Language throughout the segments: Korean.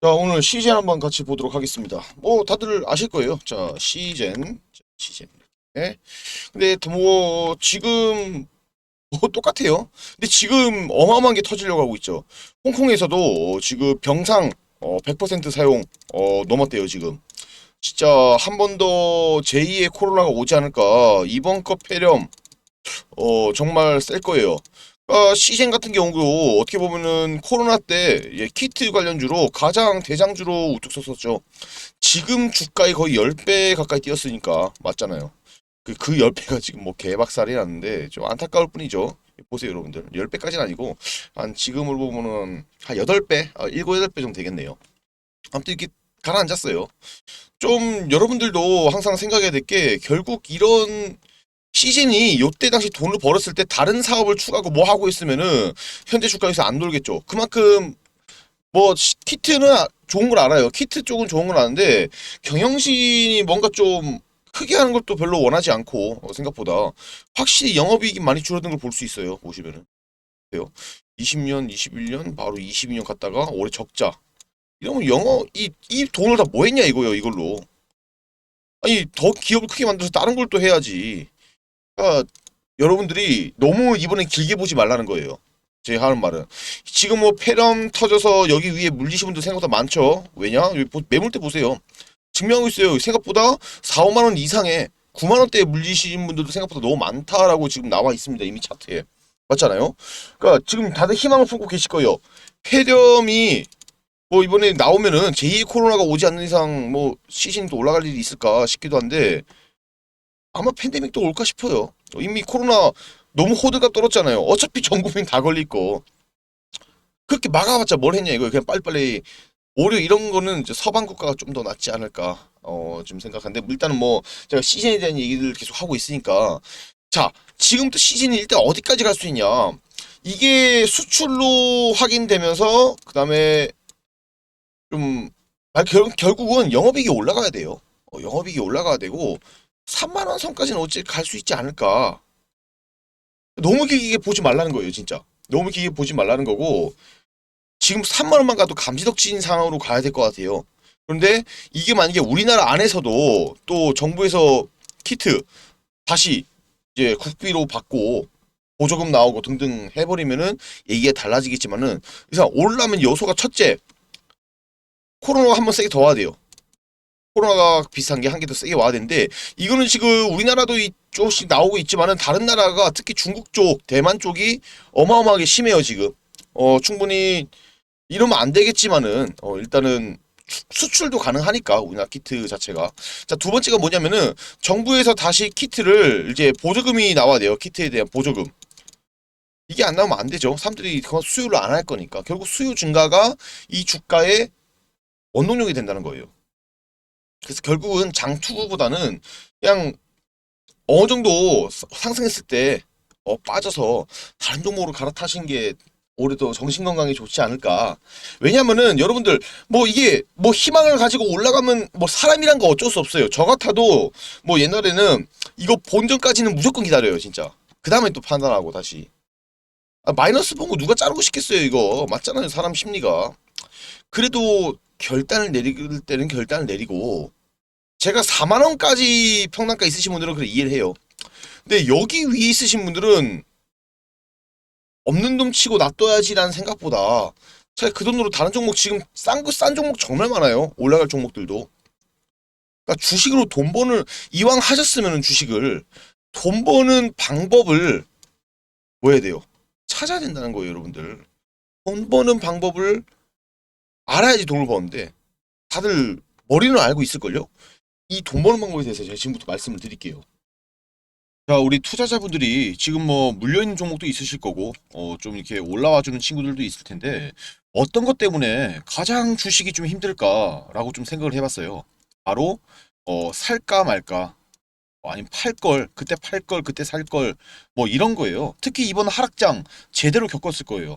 자, 오늘 시젠 한번 같이 보도록 하겠습니다. 뭐, 다들 아실 거예요. 자, 시젠. 자, 시젠. 네. 근데, 뭐, 지금, 뭐, 똑같아요. 근데 지금 어마어마한 게 터지려고 하고 있죠. 홍콩에서도 지금 병상, 어, 100% 사용, 어, 넘었대요, 지금. 진짜, 한 번 더 제2의 코로나가 오지 않을까. 이번 거 폐렴, 어, 정말 셀 거예요. 아, 시젠 같은 경우도 어떻게 보면은 코로나 때 예, 키트 관련주로 가장 대장주로 우뚝 섰었죠. 지금 주가에 거의 10배 가까이 뛰었으니까 맞잖아요. 그, 그 10배가 지금 뭐 개박살이 났는데 좀 안타까울 뿐이죠. 보세요, 여러분들. 10배까지는 아니고 한 지금으로 보면은 한 8배, 아, 7, 8배 정도 되겠네요. 아무튼 이렇게 가라앉았어요. 좀 여러분들도 항상 생각해야 될 게 결국 이런 시즌이 요때 당시 돈을 벌었을 때 다른 사업을 추가하고 뭐 하고 있으면은 현재 주가에서 안 돌겠죠. 그만큼 뭐 시- 키트는 아- 좋은 걸 알아요. 키트 쪽은 좋은 걸 아는데 경영진이 뭔가 좀 크게 하는 것도 별로 원하지 않고 어, 생각보다 확실히 영업이익이 많이 줄어든 걸 볼 수 있어요. 보시면은 돼요. 20년, 21년, 바로 22년 갔다가 올해 적자. 이러면 영어 이, 이 돈을 다 뭐 했냐 이거예요, 이걸로. 아니, 더 기업을 크게 만들어서 다른 걸 또 해야지. 그러니까 여러분들이 너무 이번엔 길게 보지 말라는 거예요. 제가 하는 말은 지금 뭐 폐렴 터져서 여기 위에 물리신 분들 생각보다 많죠. 왜냐? 보- 매물대 보세요. 증명하고 있어요. 생각보다 4, 5만 원 이상의 9만 원대에 물리신 분들도 생각보다 너무 많다라고 지금 나와 있습니다. 이미 차트에. 맞잖아요. 그러니까 지금 다들 희망을 품고 계실 거예요. 폐렴이 뭐 이번에 나오면은 제2 코로나가 오지 않는 이상 뭐 시신도 올라갈 일이 있을까 싶기도 한데 아마 팬데믹도 올까 싶어요. 이미 코로나 너무 호드가 떨었잖아요. 어차피 전 국민 다 걸릴 거. 그렇게 막아봤자 뭘 했냐 이거예요. 그냥 빨리빨리 오히려 이런 거는 이제 서방 국가가 좀 더 낫지 않을까 어 좀 생각하는데 일단은 뭐 제가 시즌에 대한 얘기를 계속 하고 있으니까 자 지금부터 시즌이 일단 어디까지 갈 수 있냐 이게 수출로 확인되면서 그 다음에 좀 아, 결, 결국은 영업이익이 올라가야 돼요. 어, 영업이익이 올라가야 되고 3만 원 선까지는 어찌 갈 수 있지 않을까. 너무 길게 보지 말라는 거예요, 진짜. 너무 길게 보지 말라는 거고 지금 3만 원만 가도 감지덕진 상황으로 가야 될 것 같아요. 그런데 이게 만약에 우리나라 안에서도 또 정부에서 키트 다시 이제 국비로 받고 보조금 나오고 등등 해버리면은 얘기가 달라지겠지만은 이상 올라면 요소가 첫째 코로나가 한 번 세게 더 와야 돼요. 코로나가 비슷한 게 한 개 더 세게 와야 되는데 이거는 지금 우리나라도 이 조금씩 나오고 있지만은 다른 나라가 특히 중국 쪽, 대만 쪽이 어마어마하게 심해요 지금. 어 충분히 이러면 안 되겠지만은 어 일단은 수- 수출도 가능하니까 우리나라 키트 자체가. 자 두 번째가 뭐냐면은 정부에서 다시 키트를 이제 보조금이 나와야 돼요 키트에 대한 보조금. 이게 안 나오면 안 되죠. 사람들이 그건 수요를 안 할 거니까. 결국 수요 증가가 이 주가의 원동력이 된다는 거예요 그래서 결국은 장투구보다는 그냥 어느 정도 상승했을 때 어, 빠져서 다른 종목으로 갈아타신 게 올해도 정신 건강에 좋지 않을까. 왜냐면은 여러분들 뭐 이게 뭐 희망을 가지고 올라가면 뭐 사람이란 거 어쩔 수 없어요. 저 같아도 뭐 옛날에는 이거 본전까지는 무조건 기다려요, 진짜. 그 다음에 또 판단하고 다시. 아, 마이너스 본 거 누가 자르고 싶겠어요, 이거. 맞잖아요, 사람 심리가. 그래도 결단을 내릴 때는 결단을 내리고 제가 4만 원까지 평단가 있으신 분들은 그래 이해를 해요. 근데 여기 위에 있으신 분들은 없는 돈 치고 놔둬야지라는 생각보다 제가 그 돈으로 다른 종목 지금 싼 거 싼 종목 정말 많아요. 올라갈 종목들도. 그러니까 주식으로 돈 버는 이왕 하셨으면 주식을 돈 버는 방법을 뭐 해야 돼요? 찾아야 된다는 거예요, 여러분들. 돈 버는 방법을 알아야지 돈을 버는데 다들 머리는 알고 있을걸요? 이 돈 버는 방법에 대해서 제가 지금부터 말씀을 드릴게요. 자, 우리 투자자분들이 지금 뭐 물려있는 종목도 있으실 거고, 어, 좀 이렇게 올라와 주는 친구들도 있을 텐데, 어떤 것 때문에 가장 주식이 좀 힘들까라고 좀 생각을 해봤어요. 바로, 어, 살까 말까, 어, 아니면 팔 걸, 그때 팔 걸, 그때 살 걸, 뭐 이런 거예요. 특히 이번 하락장 제대로 겪었을 거예요.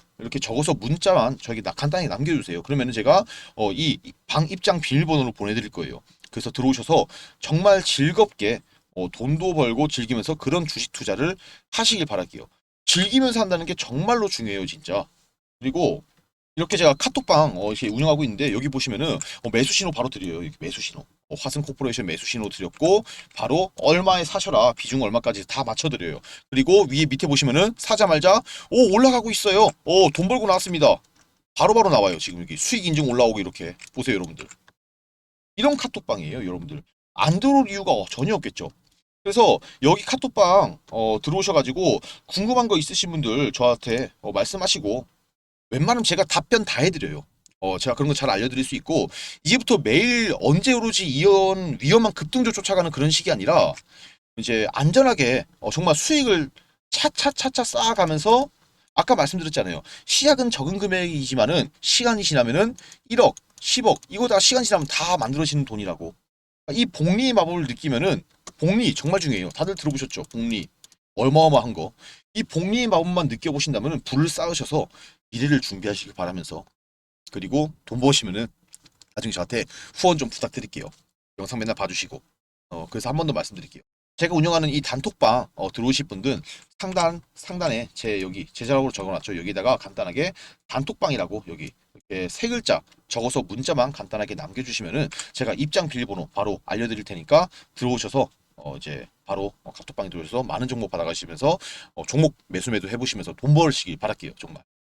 이렇게 적어서 문자만 저에게 나- 간단히 남겨주세요. 그러면은 제가 어, 이방 입장 비밀번호를 보내드릴 거예요. 그래서 들어오셔서 정말 즐겁게 어, 돈도 벌고 즐기면서 그런 주식 투자를 하시길 바랄게요. 즐기면서 한다는 게 정말로 중요해요, 진짜. 그리고 이렇게 제가 카톡방 어, 이렇게 운영하고 있는데 여기 보시면은 어, 매수 신호 바로 드려요. 이렇게 매수 신호. 어, 화승 코퍼레이션 매수 신호 드렸고 바로 얼마에 사셔라 비중 얼마까지 다 맞춰 드려요. 그리고 위에 밑에 보시면은 사자말자 오 올라가고 있어요. 오돈 벌고 나왔습니다. 바로바로 나와요. 지금 여기 수익 인증 올라오고 이렇게 보세요, 여러분들. 이런 카톡방이에요, 여러분들. 안 들어올 이유가 전혀 없겠죠. 그래서 여기 카톡방 어, 들어오셔가지고 궁금한 거 있으신 분들 저한테 어, 말씀하시고 웬만하면 제가 답변 다 해드려요. 어, 제가 그런 거 잘 알려드릴 수 있고 이제부터 매일 언제 오르지 이런 위험한 급등조 쫓아가는 그런 식이 아니라 이제 안전하게 어, 정말 수익을 차차차차 쌓아가면서 아까 말씀드렸잖아요. 시작은 적은 금액이지만은 시간이 지나면은 1억, 10억 이거 다 시간 지나면 다 만들어지는 돈이라고. 이 복리의 마법을 느끼면은 복리 정말 중요해요. 다들 들어보셨죠? 복리 어마어마한 거. 이 복리의 마법만 느껴보신다면은 불을 쌓으셔서 미래를 준비하시길 바라면서 그리고 돈 버시면은 나중에 저한테 후원 좀 부탁드릴게요. 영상 맨날 봐주시고 어 그래서 한 번 더 말씀드릴게요. 제가 운영하는 이 단톡방 어, 들어오실 분들 상단 상단에 제 여기 제자락으로 적어놨죠. 여기다가 간단하게 단톡방이라고 여기 이렇게 세 글자 적어서 문자만 간단하게 남겨주시면은 제가 입장 비밀번호 바로 알려드릴 테니까 들어오셔서 어 이제 바로 어, 카톡방에 들어오셔서 많은 정보 받아가시면서 어, 종목 매수 매도 해보시면서 돈 벌시길 바랄게요. 정말.